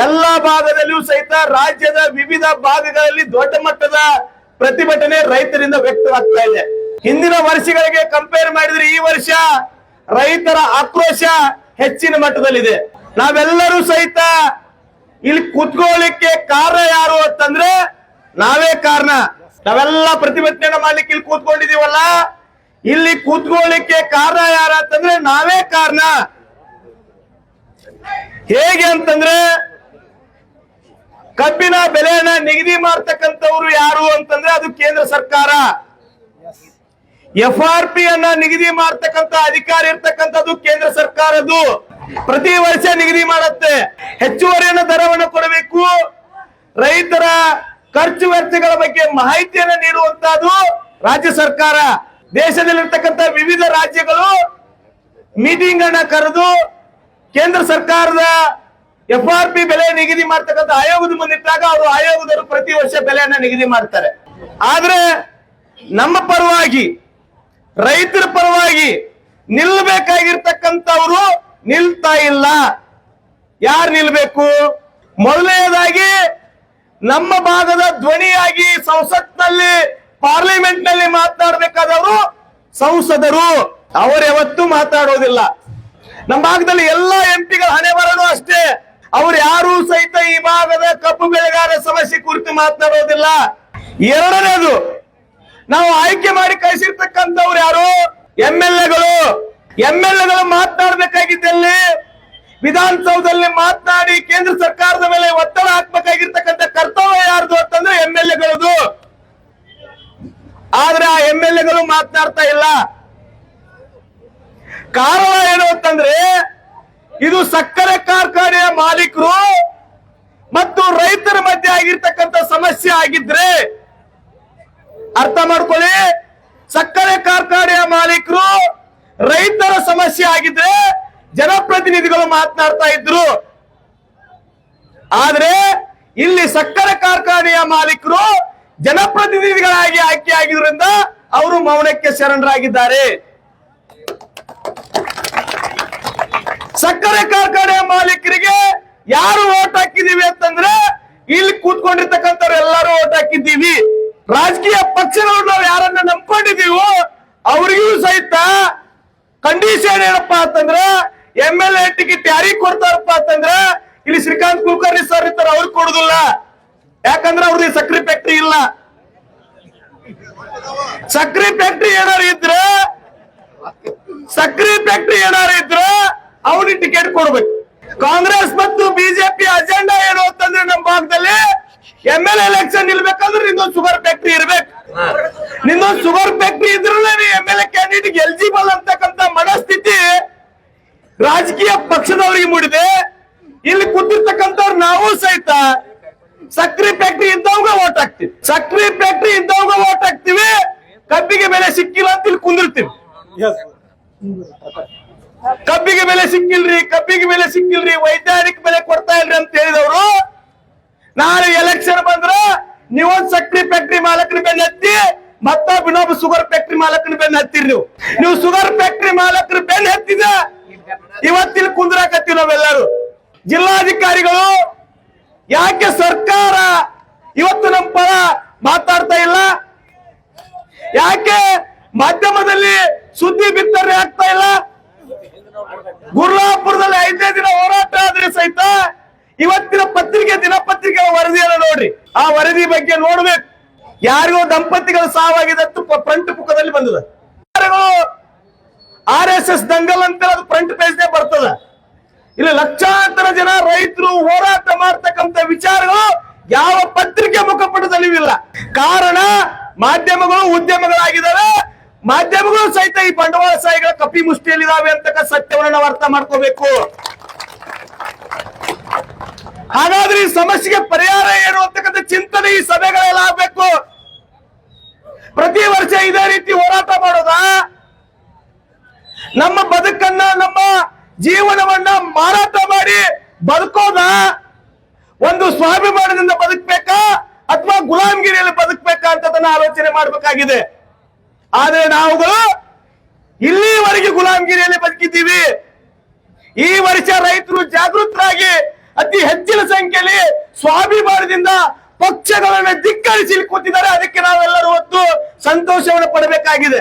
ಎಲ್ಲ ಭಾಗದಲ್ಲಿಯೂ ಸಹಿತ ರಾಜ್ಯದ ವಿವಿಧ ಭಾಗಗಳಲ್ಲಿ ದೊಡ್ಡ ಮಟ್ಟದ ಪ್ರತಿಭಟನೆ ರೈತರಿಂದ ವ್ಯಕ್ತವಾಗ್ತಾ ಇದೆ. ಹಿಂದಿನ ವರ್ಷಗಳಿಗೆ ಕಂಪೇರ್ ಮಾಡಿದ್ರೆ ಈ ವರ್ಷ ರೈತರ ಆಕ್ರೋಶ ಹೆಚ್ಚಿನ ಮಟ್ಟದಲ್ಲಿದೆ. ನಾವೆಲ್ಲರೂ ಸಹಿತ ಇಲ್ಲಿ ಕುತ್ಕೊಳ್ಳಿಕ್ಕೆ ಕಾರಣ ಯಾರು ಅಂತಂದ್ರೆ ನಾವೇ ಕಾರಣ. ನಾವೆಲ್ಲ ಪ್ರತಿಭಟನೆ ಮಾಡ್ಲಿಕ್ಕೆ ಇಲ್ಲಿ ಕೂತ್ಕೊಂಡಿದೀವಲ್ಲ ಇಲ್ಲಿ ಕೂತ್ಕೊಳ್ಳಿಕ್ಕೆ ಕಾರಣ ಯಾರು ಅಂತಂದ್ರೆ ನಾವೇ ಕಾರಣ. ಹೇಗೆ ಅಂತಂದ್ರೆ ಕಬ್ಬಿನ ಬೆಲೆಯನ್ನ ನಿಗದಿ ಮಾಡ್ತಕ್ಕಂಥವ್ರು ಯಾರು ಅಂತಂದ್ರೆ ಅದು ಕೇಂದ್ರ ಸರ್ಕಾರ. ಎಫ್ ಆರ್ ಪಿ ಅನ್ನ ನಿಗದಿ ಮಾಡ್ತಕ್ಕಂಥ ಅಧಿಕಾರ ಇರ್ತಕ್ಕಂಥದ್ದು ಕೇಂದ್ರ ಸರ್ಕಾರದ್ದು. ಪ್ರತಿ ವರ್ಷ ನಿಗದಿ ಮಾಡುತ್ತೆ. ಹೆಚ್ಚುವರಿಯನ್ನು ದರವನ್ನು ಕೊಡಬೇಕು. ರೈತರ ಖರ್ಚು ವೆಚ್ಚಗಳ ಬಗ್ಗೆ ಮಾಹಿತಿಯನ್ನು ನೀಡುವಂತಹದ್ದು ರಾಜ್ಯ ಸರ್ಕಾರ. ದೇಶದಲ್ಲಿರ್ತಕ್ಕಂಥ ವಿವಿಧ ರಾಜ್ಯಗಳು ಮೀಟಿಂಗ್ ಅನ್ನ ಕರೆದು ಕೇಂದ್ರ ಸರ್ಕಾರದ ಎಫ್ ಆರ್ ಪಿ ಬೆಲೆ ನಿಗದಿ ಮಾಡ್ತಕ್ಕಂಥ ಆಯೋಗದ ಮುಂದಿಟ್ಟಾಗ ಅವರು ಆಯೋಗದವರು ಪ್ರತಿ ವರ್ಷ ಬೆಲೆಯನ್ನ ನಿಗದಿ ಮಾಡ್ತಾರೆ. ಆದ್ರೆ ನಮ್ಮ ಪರವಾಗಿ, ರೈತರ ಪರವಾಗಿ ನಿಲ್ಬೇಕಾಗಿರ್ತಕ್ಕಂಥವ್ರು ನಿಲ್ತಾ ಇಲ್ಲ. ಯಾರು ನಿಲ್ಬೇಕು? ಮೊದಲನೇದಾಗಿ ನಮ್ಮ ಭಾಗದ ಧ್ವನಿಯಾಗಿ ಸಂಸತ್ನಲ್ಲಿ ಪಾರ್ಲಿಮೆಂಟ್ನಲ್ಲಿ ಮಾತನಾಡಬೇಕಾದವರು ಸಂಸದರು. ಯಾವತ್ತೂ ಮಾತಾಡೋದಿಲ್ಲ. ನಮ್ಮ ಭಾಗದಲ್ಲಿ ಎಲ್ಲಾ ಎಂಪಿಗಳ ಹಣೆ ಬರಲು ಅಷ್ಟೇ. ಅವ್ರು ಯಾರು ಸಹಿತ ಈ ಭಾಗದ ಕಬ್ಬು ಬೆಳೆಗಾರರ ಸಮಸ್ಯೆ ಕುರಿತು ಮಾತನಾಡೋದಿಲ್ಲ. ಎರಡನೇದು, ನಾವು ಆಯ್ಕೆ ಮಾಡಿ ಕಳಿಸಿರ್ತಕ್ಕಂಥವ್ರು ಯಾರು? ಎಂ ಎಲ್ ಎಗಳು ಎಂ ಎಲ್ ಎಗಳು ಮಾತನಾಡಬೇಕಾಗಿದ್ದಲ್ಲಿ, ವಿಧಾನಸೌಧದಲ್ಲಿ ಮಾತನಾಡಿ ಕೇಂದ್ರ ಸರ್ಕಾರದ ಮೇಲೆ ಒತ್ತಡ ಹಾಕ್ಬೇಕಾಗಿರ್ತಕ್ಕಂಥ ಕರ್ತವ್ಯ ಯಾರ್ದು ಅಂತಂದ್ರೆ ಎಂ ಎಲ್ ಎಗಳದು ಆದ್ರೆ ಆ ಎಂ ಎಲ್ ಎಗಳು ಮಾತನಾಡ್ತಾ ಇಲ್ಲ. ಕಾರಣ ಏನು ಅಂತಂದ್ರೆ, ಇದು ಸಕ್ಕರೆ ಕಾರ್ಖಾನೆಯ ಮಾಲೀಕರು ಮತ್ತು ರೈತರ ಮಧ್ಯೆ ಆಗಿರ್ತಕ್ಕಂಥ ಸಮಸ್ಯೆ ಆಗಿದ್ರೆ, ಅರ್ಥ ಮಾಡ್ಕೊಳ್ಳಿ, ಸಕ್ಕರೆ ಕಾರ್ಖಾನೆಯ ಮಾಲೀಕರು ರೈತರ ಸಮಸ್ಯೆ ಆಗಿದ್ರೆ ಜನಪ್ರತಿನಿಧಿಗಳು ಮಾತನಾಡ್ತಾ ಇದ್ರು. ಆದ್ರೆ, ಇಲ್ಲಿ ಸಕ್ಕರೆ ಕಾರ್ಖಾನೆಯ ಮಾಲೀಕರು ಜನಪ್ರತಿನಿಧಿಗಳಾಗಿ ಆಯ್ಕೆ ಆಗಿದ್ರಿಂದ ಅವರು ಮೌನಕ್ಕೆ ಶರಣರಾಗಿದ್ದಾರೆ. ಸಕ್ಕರೆ ಕಾರ್ಖಾನೆ ಮಾಲೀಕರಿಗೆ ಯಾರು ಓಟ್ ಹಾಕಿದೀವಿ ಅಂತಂದ್ರೆ ಇಲ್ಲಿ ಕೂತ್ಕೊಂಡಿರ್ತಕ್ಕಂಥವ್ರು ಎಲ್ಲರೂ ಓಟ್ ಹಾಕಿದ್ದೀವಿ. ರಾಜಕೀಯ ಪಕ್ಷಗಳು ನಾವು ಯಾರನ್ನ ನಂಬ್ಕೊಂಡಿದೀವೋ ಅವ್ರಿಗೂ ಸಹಿತ ಕಂಡೀಷನ್ ಏನಪ್ಪಾ ಅಂತಂದ್ರೆ ಎಂ ಎಲ್ ಎ ಟಿಕೆಟ್ ಯಾರಿಗೆ ಕೊಡ್ತಾರಪ್ಪ ಅಂತಂದ್ರೆ ಇಲ್ಲಿ ಶ್ರೀಕಾಂತ್ ಕುಲಕರ್ಣಿ ಸರ್ ಇರ್ತಾರೆ ಅವ್ರಿಗೆ ಕೊಡುದಿಲ್ಲ. ಯಾಕಂದ್ರೆ ಅವ್ರದ್ದು ಸಕ್ರೆ ಫ್ಯಾಕ್ಟ್ರಿ ಇಲ್ಲ. ಸಕ್ರೆ ಫ್ಯಾಕ್ಟ್ರಿ ಏನಾರು ಇದ್ರೆ, ಸಕ್ರೆ ಫ್ಯಾಕ್ಟ್ರಿ ಏನಾರು ಇದ್ರೆ ಅವನಿಗೆ ಟಿಕೆಟ್ ಕೊಡ್ಬೇಕು. ಕಾಂಗ್ರೆಸ್ ಮತ್ತು ಬಿಜೆಪಿ ಅಜೆಂಡಾ ಏನು ಅಂತಂದ್ರೆ ನಮ್ಮ ಭಾಗದಲ್ಲಿ ಎಂ ಎಲ್ ಎಲೆಕ್ಷನ್ ನಿಲ್ಬೇಕಂದ್ರೆ ನಿಂದೊಂದು ಶುಗರ್ ಫ್ಯಾಕ್ಟ್ರಿ ಇರ್ಬೇಕು. ನಿಂದೊಂದು ಶುಗರ್ ಫ್ಯಾಕ್ಟ್ರಿ ಇದ್ರೆ M L A candidate eligible ಅಂತಕ್ಕಂತ ಮನಸ್ಥಿತಿ ರಾಜಕೀಯ ಪಕ್ಷದವರಿಗೆ ಮೂಡಿದೆ. ಇಲ್ಲಿ ಕೂತಿರ್ತಕ್ಕಂಥವ್ರು ನಾವು ಸಹಿತ ಸಕ್ರಿ ಫ್ಯಾಕ್ಟ್ರಿ ಇದ್ದವಾಗ ಓಟ್ ಹಾಕ್ತಿವಿ. ಸಕ್ರಿ ಫ್ಯಾಕ್ಟ್ರಿ ಇದ್ದವಾಗ ಓಟ್ ಹಾಕ್ತಿವಿ. ಕಬ್ಬಿಗೆ ಬೆಲೆ ಸಿಕ್ಕಿಲ್ಲ ಅಂತ ಇಲ್ಲಿ ಕುಂದಿರ್ತೀವಿ. ಕಬ್ಬಿಗೆ ಬೆಲೆ ಸಿಕ್ಕಿಲ್ರಿ, ಕಬ್ಬಿಗೆ ಬೆಲೆ ಸಿಕ್ಕಿಲ್ರಿ, ವೈಜ್ಞಾನಿಕ ಬೆಲೆ ಕೊಡ್ತಾ ಇಲ್ರಿ ಅಂತ ಹೇಳಿದವರು, ನಾಳೆ ಎಲೆಕ್ಷನ್ ಬಂದ್ರ ನೀವೊಂದ್ ಸಕ್ರಿ ಫ್ಯಾಕ್ಟ್ರಿ ಮಾಲಕನ ಬೆನ್ನ ಹತ್ತಿ, ಮತ್ತ ಇನ್ನೊಬ್ಬ ಶುಗರ್ ಫ್ಯಾಕ್ಟ್ರಿ ಮಾಲಕನ ಬೆನ್ನ ಹತ್ತಿರಿ ನೀವು. ನೀವು ಶುಗರ್ ಫ್ಯಾಕ್ಟ್ರಿ ಮಾಲಕರ ಬೆನ್ನ ಹತ್ತಿದ ಇವತ್ತಿನ ಕುಂದ್ರಾಕತ್ತೀವಿ ನಾವೆಲ್ಲರೂ. ಜಿಲ್ಲಾಧಿಕಾರಿಗಳು, ಯಾಕೆ ಸರ್ಕಾರ ಇವತ್ತು ನಮ್ಮ ಪರ ಮಾತಾಡ್ತಾ ಇಲ್ಲ? ಯಾಕೆ ಮಾಧ್ಯಮದಲ್ಲಿ ಸುದ್ದಿ ಬಿತ್ತನೆ ಆಗ್ತಾ ಇಲ್ಲ? ಗುರ್ಲಾಪುರದಲ್ಲಿ ಐದನೇ ದಿನ ಹೋರಾಟ ಆದ್ರೆ ಸಹಿತ ಇವತ್ತಿನ ಪತ್ರಿಕೆ ದಿನಪತ್ರಿಕೆ ವರದಿಯನ್ನು ನೋಡ್ರಿ. ಆ ವರದಿ ಬಗ್ಗೆ ನೋಡ್ಬೇಕು. ಯಾರಿಗೋ ದಂಪತಿಗಳ ಸಾವಾಗಿದೆ ಫ್ರಂಟ್ ಪುಕ್ಕದಲ್ಲಿ ಬಂದದ. ಆರ್ ಎಸ್ ಎಸ್ ದಂಗಲ್ ಅಂತ ಅದು ಫ್ರಂಟ್ ಪೇಜ್ ಬರ್ತದ. ಇಲ್ಲಿ ಲಕ್ಷಾಂತರ ಜನ ರೈತರು ಹೋರಾಟ ಮಾಡ್ತಕ್ಕಂತ ವಿಚಾರಗಳು ಯಾವ ಪತ್ರಿಕೆ ಮುಖಪಟದಲ್ಲಿ ಇಲ್ಲ. ಕಾರಣ ಮಾಧ್ಯಮಗಳು, ಉದ್ಯಮಗಳಾಗಿದ್ದಾವೆ. ಮಾಧ್ಯಮಗಳು ಸಹಿತ ಈ ಬಂಡವಾಳ ಬಂಡವಾಳಶಾಹಿಗಳ ಕಪಿ ಮುಷ್ಟಿಯಲ್ಲಿದ್ದಾವೆ ಅಂತಕ್ಕ ಸತ್ಯವನ್ನು ನಾವು ಅರ್ಥ ಮಾಡ್ಕೋಬೇಕು. ಹಾಗಾದ್ರೆ ಈ ಸಮಸ್ಯೆಗೆ ಪರಿಹಾರ ಏನು ಅಂತಕ್ಕಂಥ ಚಿಂತನೆ ಈ ಸಭೆಗಳೆಲ್ಲ ಆಗ್ಬೇಕು. ಪ್ರತಿ ವರ್ಷ ಇದೇ ರೀತಿ ಹೋರಾಟ ಮಾಡೋದ? ನಮ್ಮ ಬದುಕನ್ನ, ನಮ್ಮ ಜೀವನವನ್ನ ಮಾರಾಟ ಮಾಡಿ ಬದುಕೋದ? ಒಂದು ಸ್ವಾಭಿಮಾನದಿಂದ ಬದುಕಬೇಕಾ? ಅಥವಾ ಗುಲಾಮಗಿರಿಯಲ್ಲಿ ಬದುಕಬೇಕಾ ಅಂತದನ್ನ ಆಲೋಚನೆ ಮಾಡಬೇಕಾಗಿದೆ. ಆದ್ರೆ ನಾವುಗಳು ಇಲ್ಲಿವರೆಗೆ ಗುಲಾಮಗಿರಿಯಲ್ಲಿ ಬದುಕಿದ್ದೀವಿ. ಈ ವರ್ಷ ರೈತರು ಜಾಗೃತರಾಗಿ ಅತಿ ಹೆಚ್ಚಿನ ಸಂಖ್ಯೆಯಲ್ಲಿ ಸ್ವಾಭಿಮಾನದಿಂದ ಪಕ್ಷಗಳನ್ನ ಧಿಕ್ಕರಿಸಿ ಕೂತಿದ್ದಾರೆ. ಅದಕ್ಕೆ ನಾವೆಲ್ಲರೂ ಒತ್ತು ಸಂತೋಷವನ್ನು ಪಡಬೇಕಾಗಿದೆ.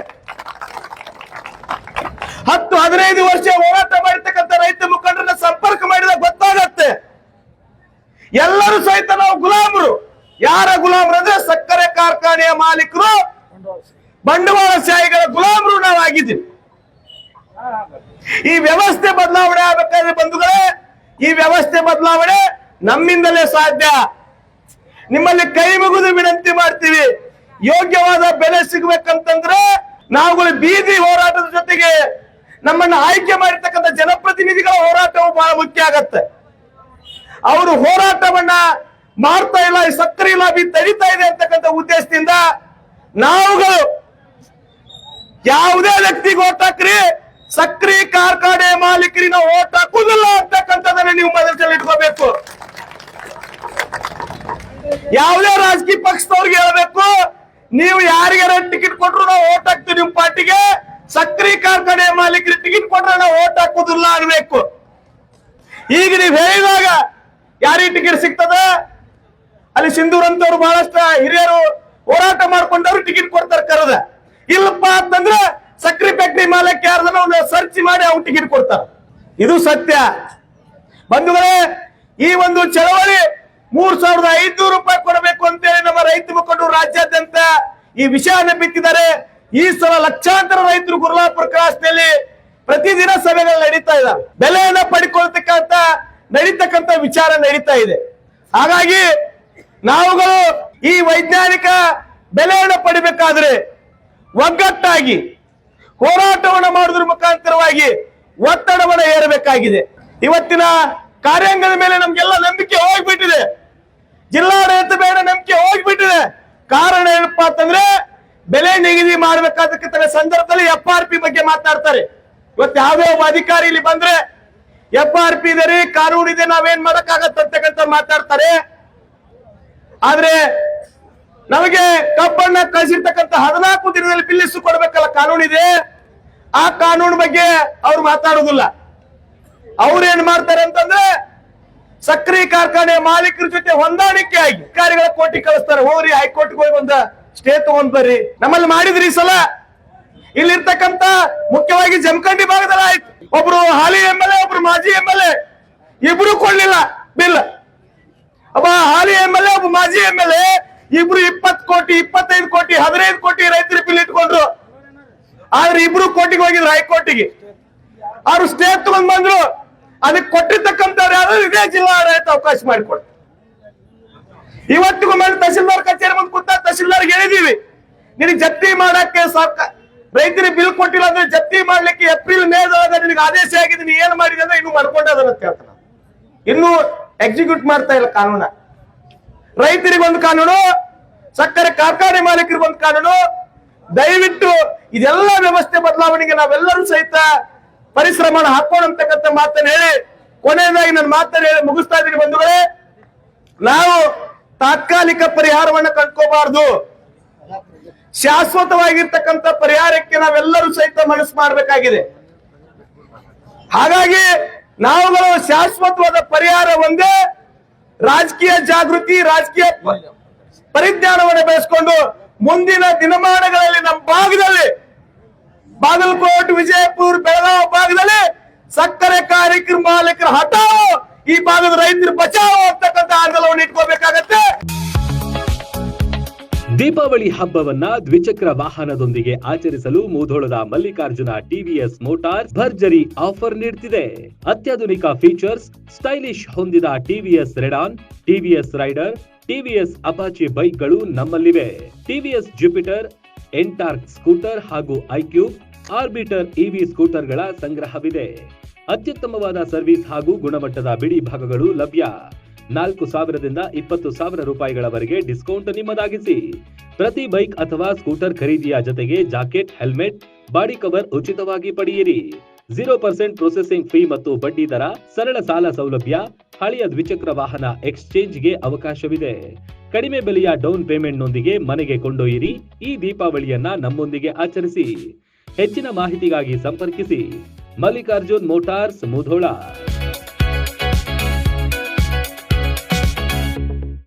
ಹತ್ತು ಹದಿನೈದು ವರ್ಷ ಹೋರಾಟ ಮಾಡಿರ್ತಕ್ಕಂಥ ರೈತ ಮುಖಂಡರನ್ನ ಸಂಪರ್ಕ ಮಾಡಿದ ಗೊತ್ತಾಗತ್ತೆ. ಎಲ್ಲರೂ ಸಹಿತ ನಾವು ಗುಲಾಮರು. ಯಾರ ಗುಲಾಮರು ಅಂದ್ರೆ ಸಕ್ಕರೆ ಕಾರ್ಖಾನೆಯ ಮಾಲೀಕರು ಬಂಡವಾಳಶಾಹಿಗಳ ಗುಲಾಮರು ನಾವು ಆಗಿದ್ದೀವಿ. ಈ ವ್ಯವಸ್ಥೆ ಬದಲಾವಣೆ ಆಗಬೇಕಾದ್ರೆ ಬಂಧುಗಳೇ, ಈ ವ್ಯವಸ್ಥೆ ಬದಲಾವಣೆ ನಮ್ಮಿಂದಲೇ ಸಾಧ್ಯ. ನಿಮ್ಮಲ್ಲಿ ಕೈ ಮುಗಿದು ವಿನಂತಿ ಮಾಡ್ತೀವಿ. ಯೋಗ್ಯವಾದ ಬೆಲೆ ಸಿಗ್ಬೇಕಂತಂದ್ರೆ ನಾವುಗಳು ಬೀದಿ ಹೋರಾಟದ ಜೊತೆಗೆ ನಮ್ಮನ್ನು ಆಯ್ಕೆ ಮಾಡಿರ್ತಕ್ಕಂಥ ಜನಪ್ರತಿನಿಧಿಗಳ ಹೋರಾಟವು ಬಹಳ ಮುಖ್ಯ ಆಗತ್ತೆ. ಅವರು ಹೋರಾಟವನ್ನ ಮಾಡ್ತಾ ಇಲ್ಲ ಸಕ್ಕರೆ ಲಾಬಿ ತಡಿತಾ ಇದೆ ಅಂತಕ್ಕಂಥ ಉದ್ದೇಶದಿಂದ ನಾವುಗಳು ಯಾವುದೇ ವ್ಯಕ್ತಿಗೆ ಓಟ್ ಹಾಕ್ರಿ ಸಕ್ರಿ ಕಾರ್ಖಾನೆ ಮಾಲೀಕರಿನ ಓಟ್ ಹಾಕುದಿಲ್ಲ ಅಂತಕ್ಕಂಥದನ್ನ ನೀವು ಮನಸ್ಸಲ್ಲಿ ಇಟ್ಕೋಬೇಕು ಯಾವುದೇ ರಾಜಕೀಯ ಪಕ್ಷದವ್ರಿಗೆ ಹೇಳಬೇಕು, ನೀವು ಯಾರಿಗಾರ ಟಿಕೆಟ್ ಕೊಟ್ರು ನಾವು ಓಟ್ ಹಾಕ್ತೀವಿ ನಿಮ್ ಪಾರ್ಟಿಗೆ. ಸಕ್ರಿ ಕಾರ್ಖಾನೆ ಮಾಲೀಕರಿಗೆ ಟಿಕೆಟ್ ಕೊಟ್ರೆ ನಾವು ಓಟ್ ಹಾಕುದಿಲ್ಲ ಅನ್ಬೇಕು. ಈಗ ನೀವು ಹೇಳಿದಾಗ ಯಾರಿಗೆ ಟಿಕೆಟ್ ಸಿಗ್ತದ? ಅಲ್ಲಿ ಸಿಂಧೂರ್ ಅಂತವ್ರು ಬಹಳಷ್ಟು ಹಿರಿಯರು ಹೋರಾಟ ಮಾಡ್ಕೊಂಡವ್ರು ಟಿಕೆಟ್ ಕೊಡ್ತಾರೆ ಕರೆದ. ಇಲ್ಲಪ್ಪ ಅಂತಂದ್ರೆ ಸಕ್ರಿ ಫ್ಯಾಕ್ಟ್ರಿ ಯಾರ್ದನ್ನ ಒಂದು ಸರ್ಚ್ ಮಾಡಿ ಅವ್ನು ಟಿಕೆಟ್ ಕೊಡ್ತಾರ. ಇದು ಸತ್ಯ. ಬಂಧುಗಳೇ, ಈ ಒಂದು ಚಳವಳಿ ಮೂರ್ ಸಾವಿರದ ಐದ್ನೂರು ರೂಪಾಯಿ ಕೊಡಬೇಕು ಅಂತೇಳಿ ನಮ್ಮ ರೈತ ಮುಖಂಡರು ರಾಜ್ಯಾದ್ಯಂತ ಈ ವಿಷಯವನ್ನು ಬಿತ್ತಿದ್ದಾರೆ. ಈ ಸಲ ಲಕ್ಷಾಂತರ ರೈತರು ಗುರುಲಾಪುರ ಕ್ರಾಸ್ನಲ್ಲಿ ಪ್ರತಿದಿನ ಸಭೆಗಳು ನಡೀತಾ ಇದ್ದಾರೆ ಬೆಲೆಯನ್ನ ಪಡ್ಕೊಳ್ತಕ್ಕಂತ ನಡೀತಕ್ಕಂತ ವಿಚಾರ ನಡೀತಾ ಇದೆ. ಹಾಗಾಗಿ ನಾವುಗಳು ಈ ವೈಜ್ಞಾನಿಕ ಬೆಲೆಯನ್ನು ಪಡಿಬೇಕಾದ್ರೆ ಒಗ್ಗಟ್ಟಾಗಿ ಹೋರಾಟವನ್ನು ಮಾಡುವುದರ ಮುಖಾಂತರವಾಗಿ ಒತ್ತಡವನ್ನು ಏರಬೇಕಾಗಿದೆ ಇವತ್ತಿನ ಕಾರ್ಯಾಂಗದ ಮೇಲೆ ನಮ್ಗೆಲ್ಲ ನಂಬಿಕೆ ಹೋಗ್ಬಿಟ್ಟಿದೆ. ಜಿಲ್ಲಾಡಳಿತ ಬೇಡ ನಂಬಿಕೆ ಹೋಗ್ಬಿಟ್ಟಿದೆ. ಕಾರಣ ಏನಪ್ಪಾ ಅಂತಂದ್ರೆ ಬೆಲೆ ನಿಗದಿ ಮಾಡಬೇಕಾದಕ್ಕಂತ ಸಂದರ್ಭದಲ್ಲಿ ಎಫ್ ಆರ್ ಪಿ ಬಗ್ಗೆ ಮಾತಾಡ್ತಾರೆ. ಇವತ್ತು ಒಬ್ಬ ಅಧಿಕಾರಿ ಇಲ್ಲಿ ಬಂದ್ರೆ ಎಫ್ ಆರ್ ಪಿ ಇದೆ ರೀ ಇದೆ ನಾವೇನ್ ಮಾಡಕ್ಕಾಗತ್ತೆ ಅಂತಕ್ಕಂಥ ಮಾತಾಡ್ತಾರೆ. ಆದ್ರೆ ನಮಗೆ ಕಬ್ಬಣ್ಣ ಕಳಿಸಿರ್ತಕ್ಕಂಥ ಹದಿನಾಲ್ಕು ದಿನದಲ್ಲಿ ಬಿಲ್ಲಿಸು ಕೊಡ್ಬೇಕಲ್ಲ ಕಾನೂನು ಇದೆ. ಆ ಕಾನೂನು ಬಗ್ಗೆ ಅವ್ರು ಮಾತಾಡುದಿಲ್ಲ ಅವ್ರು ಏನ್ ಮಾಡ್ತಾರೆ ಅಂತಂದ್ರೆ ಸಕ್ರೆ ಕಾರ್ಖಾನೆ ಮಾಲೀಕರ ಜೊತೆ ಹೊಂದಾಣಿಕೆ ಆಗಿ ಅಧಿಕಾರಿಗಳ ಕೋಟಿ ಕಳಿಸ್ತಾರೆ. ಹೋಗ್ರಿ ಹೈಕೋರ್ಟ್ ಹೋಗಿ ಒಂದ ಸ್ಟೇ ತಗೊಂಡ್ ಬರ್ರಿ. ನಮ್ಮಲ್ಲಿ ಮಾಡಿದ್ರಿ ಈ ಸಲ. ಇಲ್ಲಿರ್ತಕ್ಕಂತ ಮುಖ್ಯವಾಗಿ ಜಮಖಂಡಿ ಭಾಗದಲ್ಲಿ ಆಯ್ತು. ಒಬ್ರು ಹಾಲಿ ಎಂ ಎಲ್ ಎ ಒಬ್ರು ಮಾಜಿ ಎಂ ಎಲ್ ಎ ಇಬ್ರು ಕೊಡ್ಲಿಲ್ಲ ಬಿಲ್. ಒಬ್ಬ ಹಾಲಿ ಎಂ ಎಲ್ ಎ ಒಬ್ಬ ಮಾಜಿ ಎಂ ಎಲ್ ಎ ಇಬ್ರು ಇಪ್ಪತ್ ಕೋಟಿ, ಇಪ್ಪತ್ತೈದು ಕೋಟಿ, ಹದಿನೈದು ಕೋಟಿ ರೈತರ ಬಿಲ್ ಇಟ್ಕೊಂಡ್ರು. ಆದ್ರೆ ಇಬ್ರು ಕೋಟಿಗೆ ಹೋಗಿದ್ರು ಹೈಕೋರ್ಟಿಗೆ. ಅವ್ರು ಸ್ಟೇ ತಗೊಂಡ್ ಬಂದ್ರು. ಅದಕ್ಕೆ ಕೊಟ್ಟಿರ್ತಕ್ಕಂಥವ್ರು ಯಾರು? ಇದೇ ಜಿಲ್ಲಾ ಆಡಳಿತ ಅವಕಾಶ ಮಾಡಿಕೊಡ್ತಾರೆ ಇವತ್ತಿಗೂ ಮೇಲೆ ತಹಸೀಲ್ದಾರ್ ಕಚೇರಿ ಮುಂದೆ ಕೂತ ತಹಸೀಲ್ದಾರ್ಗೆ ಹೇಳಿದೀವಿ. ನಿನಗೆ ಜಪ್ತಿ ಮಾಡಕ್ಕೆ ಸರ್ಕಾರ ರೈತರಿಗೆ ಬಿಲ್ ಕೊಟ್ಟಿಲ್ಲ ಅಂದ್ರೆ ಜಪ್ತಿ ಮಾಡ್ಲಿಕ್ಕೆ ಏಪ್ರಿಲ್, ಮೇ ನಿನಗೆ ಆದೇಶ ಆಗಿದೆ. ನೀನು ಏನ್ ಮಾಡಿದೆ ಅಂದ್ರೆ ಇನ್ನು ಮಾಡ್ಕೊಂಡದ ಅಂತ ಹೇಳ್ತಾನೆ ಇನ್ನು ಎಕ್ಸಿಕ್ಯೂಟ್ ಮಾಡ್ತಾ ಇಲ್ಲ ಕಾನೂನ. ರೈತರಿಗೆ ಒಂದು ಕಾನೂನು, ಸಕ್ಕರೆ ಕಾರ್ಖಾನೆ ಮಾಲೀಕರಿಗೆ ಒಂದು ಕಾನೂನು. ದಯವಿಟ್ಟು ಇದೆಲ್ಲ ವ್ಯವಸ್ಥೆ ಬದಲಾವಣೆಗೆ ನಾವೆಲ್ಲರೂ ಸಹಿತ ಪರಿಶ್ರಮ ಹಾಕೋಣ ಅಂತಕ್ಕಂಥ ಮಾತನ್ನ ಹೇಳಿ, ಕೊನೆಯದಾಗಿ ನನ್ನ ಮಾತನ್ನ ಹೇಳಿ ಮುಗಿಸ್ತಾ ಇದ್ದೀನಿ ಬಂಧುಗಳೇ. ನಾವು ತಾತ್ಕಾಲಿಕ ಪರಿಹಾರವನ್ನ ಕಂಡ್ಕೋಬಾರ್ದು. ಶಾಶ್ವತವಾಗಿರ್ತಕ್ಕಂಥ ಪರಿಹಾರಕ್ಕೆ ನಾವೆಲ್ಲರೂ ಸಹಿತ ಮನಸ್ಸು ಮಾಡಬೇಕಾಗಿದೆ. ಹಾಗಾಗಿ ನಾವುಗಳು ಶಾಶ್ವತವಾದ ಪರಿಹಾರ ಒಂದೇ ರಾಜಕೀಯ ಜಾಗೃತಿ, ರಾಜಕೀಯ ಪರಿಜ್ಞಾನವನ್ನು ಬೆಳೆಸ್ಕೊಂಡು ಮುಂದಿನ ದಿನಮಾನಗಳಲ್ಲಿ ನಮ್ಮ ಭಾಗದಲ್ಲಿ ಬಾಗಲಕೋಟೆ, ವಿಜಯಪುರ, ಬೆಳಗಾವಿ ಭಾಗದಲ್ಲಿ ಸಕ್ಕರೆ ಕಾರ್ಯಕ್ರಮ ಮಾಲೀಕರ ಹಠಾವು ಈ ಭಾಗದ ರೈತರು ಬಚಾವೋ ಅಂತಕ್ಕಂಥ ಆಂದೋಲನವನ್ನು ಇಟ್ಕೋಬೇಕಾಗತ್ತೆ ದೀಪಾವಳಿ ಹಬ್ಬವನ್ನ ದ್ವಿಚಕ್ರ ವಾಹನದೊಂದಿಗೆ ಆಚರಿಸಲು ಮೂಧೋಳದ ಮಲ್ಲಿಕಾರ್ಜುನ ಟಿವಿಎಸ್ ಮೋಟಾರ್ಸ್ ಭರ್ಜರಿ ಆಫರ್ ನೀಡುತ್ತಿದೆ ಅತ್ಯಾಧುನಿಕ ಫೀಚರ್ಸ್, ಸ್ಟೈಲಿಶ್ ಹೊಂದಿದ TVS Radeon, TVS Raider, TVS Apache ಬೈಕ್ಗಳು ನಮ್ಮಲ್ಲಿವೆ. ಟಿವಿಎಸ್ ಜುಪಿಟರ್ ಎಂಟಾರ್ಕ್ ಸ್ಕೂಟರ್ ಹಾಗೂ ಐಕ್ಯೂಬ್ ಆರ್ಬಿಟರ್ ಇವಿ ಸ್ಕೂಟರ್ಗಳ ಸಂಗ್ರಹವಿದೆ. ಅತ್ಯುತ್ತಮವಾದ ಸರ್ವಿಸ್ ಹಾಗೂ ಗುಣಮಟ್ಟದ ಬಿಡಿ ಭಾಗಗಳು ಲಭ್ಯ. ನಾಲ್ಕು ಸಾವಿರದಿಂದ ಇಪ್ಪತ್ತು ಸಾವಿರ ರೂಪಾಯಿಗಳವರೆಗೆ ಡಿಸ್ಕೌಂಟ್ ನಿಮ್ಮದಾಗಿಸಿ. ಪ್ರತಿ ಬೈಕ್ ಅಥವಾ ಸ್ಕೂಟರ್ ಖರೀದಿಯ ಜೊತೆಗೆ ಜಾಕೆಟ್, ಹೆಲ್ಮೆಟ್, ಬಾಡಿ ಕವರ್ ಉಚಿತವಾಗಿ ಪಡೆಯಿರಿ. ಜೀರೋ ಪರ್ಸೆಂಟ್ ಪ್ರೊಸೆಸಿಂಗ್ ಫೀ ಮತ್ತು ಬಡ್ಡಿ ದರ, ಸರಳ ಸಾಲ ಸೌಲಭ್ಯ, ಹಳೆಯ ದ್ವಿಚಕ್ರ ವಾಹನ ಎಕ್ಸ್ಚೇಂಜ್ಗೆ ಅವಕಾಶವಿದೆ. ಕಡಿಮೆ ಬೆಲೆಯ ಡೌನ್ ಪೇಮೆಂಟ್ನೊಂದಿಗೆ ಮನೆಗೆ ಕೊಂಡೊಯ್ಯಿರಿ. ಈ ದೀಪಾವಳಿಯನ್ನ ನಮ್ಮೊಂದಿಗೆ ಆಚರಿಸಿ. ಹೆಚ್ಚಿನ ಮಾಹಿತಿಗಾಗಿ ಸಂಪರ್ಕಿಸಿ. ಮಲ್ಲಿಕಾರ್ಜುನ್ ಮೋಟಾರ್ಸ್, ಮುಧೋಳ.